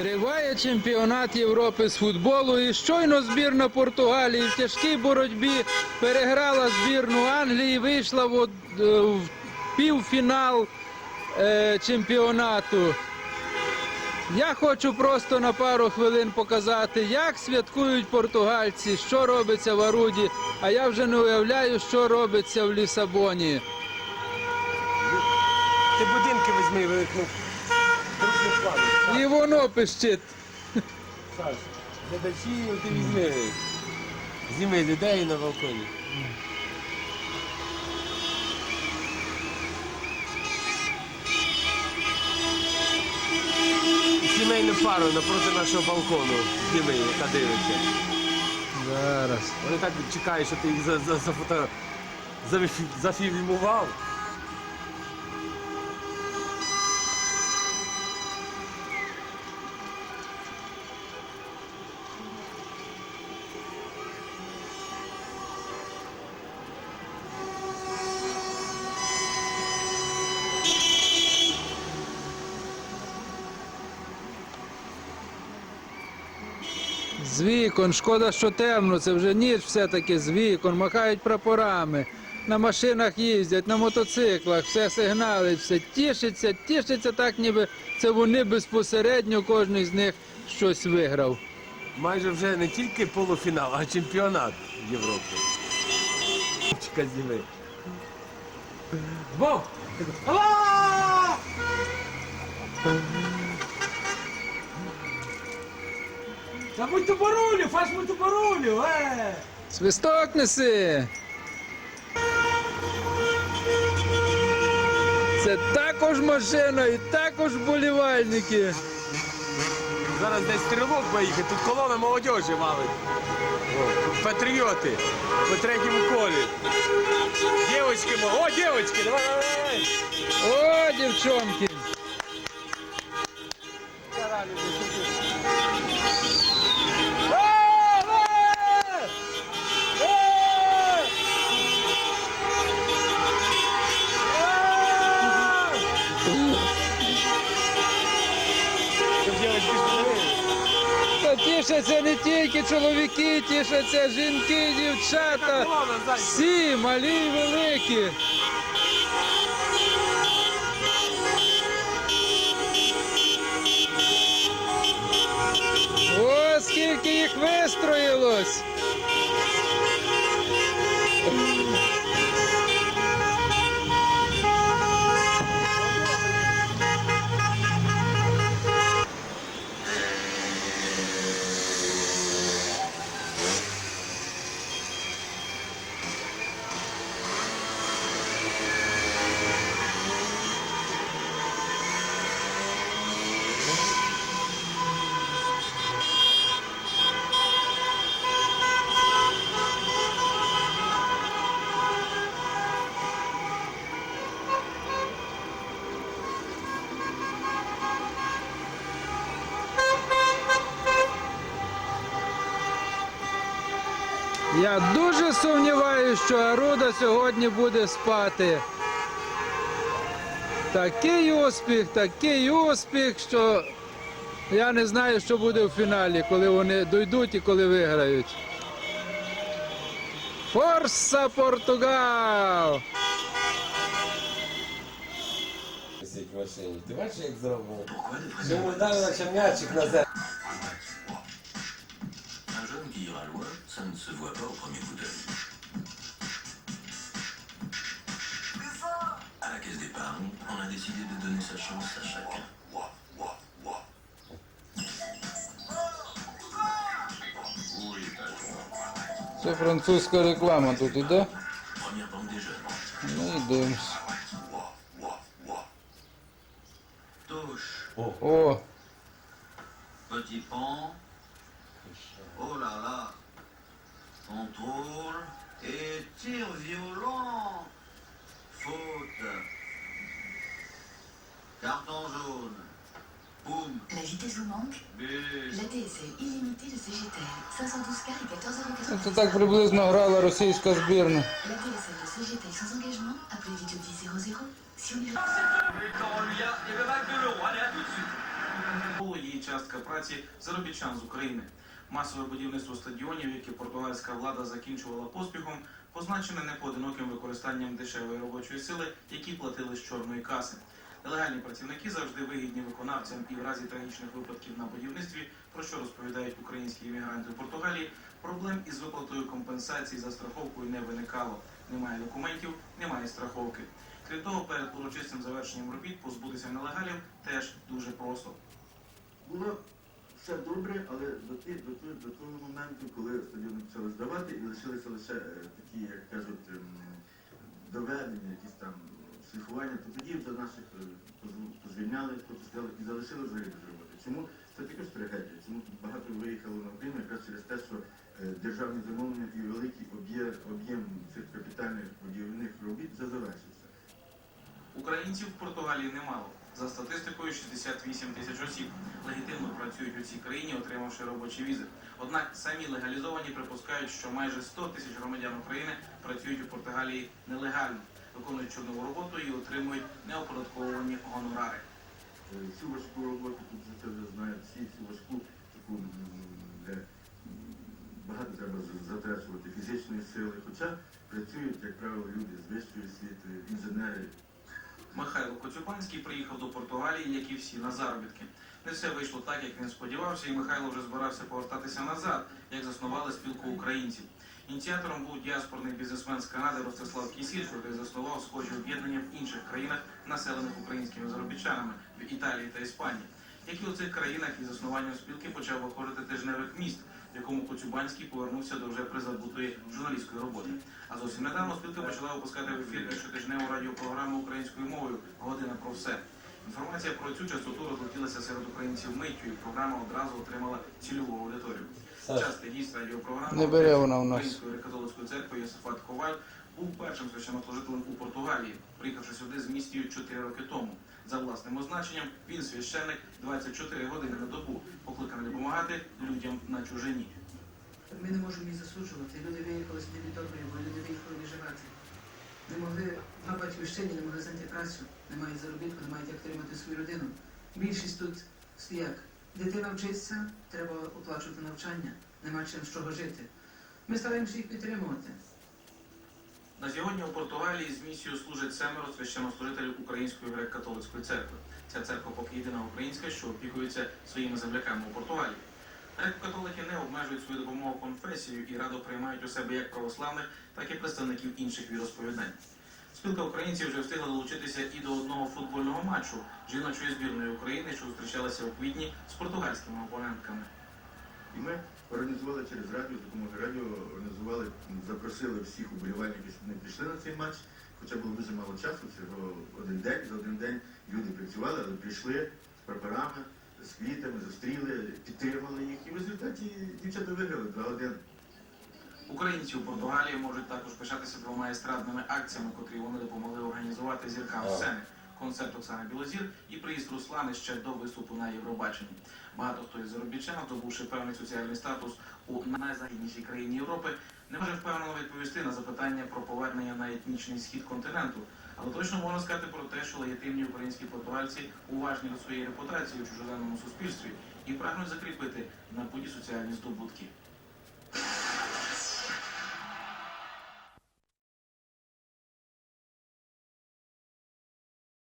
Триває чемпіонат Європи з футболу і щойно збірна Португалії в тяжкій боротьбі переграла збірну Англії, вийшла в, е, в півфінал е, чемпіонату. Я хочу просто на пару хвилин показати, як святкують португальці, що робиться в Аруді, а я вже не уявляю, що робиться в Лісабоні. Ти будинки візьми, великну. І воно пищить. Саш, глядачі ти візьми. Зніми людей на балконі. Сімейну пару напроти нашого балкону. Зніми, яка дивиться. Зараз. Вони так чекають, що ти їх за, за, за фото... зафі- зафільмував. З вікон, шкода, що темно, це вже ніч все-таки з вікон, махають прапорами, на машинах їздять, на мотоциклах, все сигналить, все тішиться, тішиться так, ніби це вони безпосередньо, кожен з них щось виграв. Майже вже не тільки полуфінал, а чемпіонат Європи. Чекай, зніми. Бог! Та будь ту барулю, фаш будь ту барулю, е! Свисток неси! Це також машина і також болівальники. Зараз десь стрілок поїхати, тут колона молодежі валить. О, Патріоти по третьому колі. Дівочки, мо- о, дівочки, давай, давай, давай. О, дівчонки! Тішаться не тільки чоловіки, тішаться жінки, дівчата. Всі, малі і великі. Я дуже сумніваюся, що Аруда сьогодні буде спати. Такий успіх, такий успіх, що я не знаю, що буде в фіналі, коли вони дойдуть і коли виграють. Форса Португал! Висить в. Ти бачиш, як зробив? Йому дали наче м'ячик на. ça ne se voit pas au premier coup d'œil. À la caisse d'épargne, on a décidé de donner sa chance à chacun. Oui, patron. Це французька реклама тут іде. Première banque des jeunes. Ну і дивимось. Touche, О, petit pont. Oh là là. Contrôle et tir violent. Faute. Carton jaune. Boum. La vitesse vous manque But. La DSL illimitée de CGTL. 512 cartes et 14,90 це так приблизно грала російська збірна. La DSL de CGTL sans engagement, appelez vite au 10 00. Si on est... Її частка праці праці заробітчан з України. Масове будівництво стадіонів, яке португальська влада закінчувала поспіхом, позначене непоодиноким використанням дешевої робочої сили, які платили з чорної каси. Нелегальні працівники завжди вигідні виконавцям і в разі трагічних випадків на будівництві, про що розповідають українські іммігранти в Португалії, проблем із виплатою компенсації за страховкою не виникало. Немає документів, немає страховки. Крім того, перед урочистим завершенням робіт позбутися нелегалів теж дуже просто. Все добре, але до, ті, до, того- до того моменту, коли стадіони почали здавати, і лишилися лише е, такі, як кажуть, ем, доведення, якісь там шліфування, то тоді вже наших е, позвільняли, хто і залишили взагалі без роботи. Чому це також трагедія? Чому багато виїхало на Україну якраз через те, що е, державні замовлення і великий об'єм цих капітальних будівельних робіт вже завершився. Українців в Португалії немало. За статистикою 68 тисяч осіб легітимно працюють у цій країні, отримавши робочі візи. Однак самі легалізовані припускають, що майже 100 тисяч громадян України працюють у Португалії нелегально, виконують чорнову роботу і отримують неоподатковувані гонорари. Е, Всю важку роботу тут вже це вже знають всі, всю важку таку, де багато треба затрачувати фізичної сили. Хоча працюють, як правило, люди з вищою освітою, інженери. Михайло Коцюбанський приїхав до Португалії, як і всі, на заробітки. Не все вийшло так, як він сподівався, і Михайло вже збирався повертатися назад, як заснували спілку українців. Ініціатором був діаспорний бізнесмен з Канади Ростислав Кісіль, який заснував схожі об'єднання в інших країнах, населених українськими заробітчанами в Італії та Іспанії. Як і у цих країнах із заснуванням спілки почав виходити тижневик міст, в якому Коцюбанський повернувся до вже призабутої журналістської роботи. А зовсім недавно спілка почала випускати в ефір щотижневу радіопрограму українською мовою Година про все. Інформація про цю частоту розлетілася серед українців миттю, і програма одразу отримала цільову аудиторію. Частий гість радіопрограми Не бере вона в нас. Української католицької церкви Йосифат Коваль був першим священнослужителем у Португалії, приїхавши сюди з місією 4 роки тому. За власним означенням він священник 24 години на добу, покликаний допомагати людям на чужині. Ми не можемо їх засуджувати. Люди виїхали від доброї, бо люди виїхали виживати. Не могли на батьківщині, не могли знайти працю, не мають заробітку, не мають як тримати свою родину. Більшість тут як? Дитина вчиться, треба оплачувати навчання, нема чим з чого жити. Ми стараємося їх підтримувати. На сьогодні у Португалії з місією служать семеро священнослужителів Української греко-католицької церкви. Ця церква поки єдина українська, що опікується своїми земляками у Португалії. Греко-католики не обмежують свою допомогу конфесією і радо приймають у себе як православних, так і представників інших віросповідань. Спілка українців вже встигла долучитися і до одного футбольного матчу жіночої збірної України, що зустрічалася у квітні з португальськими опонентками. І ми організували через радіо, за допомогою радіо організували, запросили всіх уболівальників, щоб вони прийшли на цей матч. Хоча було дуже мало часу, всього один день, за один день люди працювали, але прийшли з прапорами, з квітами, зустріли, підтримали їх. І в результаті дівчата виграли 2-1. Українці у Португалії можуть також пишатися двома естрадними акціями, котрі вони допомогли організувати зіркам сцени. Концерт Оксани Білозір і приїзд Руслани ще до виступу на Євробаченні. Багато хто із заробітчан, здобувши певний соціальний статус у найзахіднішій країні Європи, не може впевнено відповісти на запитання про повернення на етнічний схід континенту. Але точно можна сказати про те, що легітимні українські португальці уважні до своєї репутації у чужоземному суспільстві і прагнуть закріпити на путі соціальні здобутки.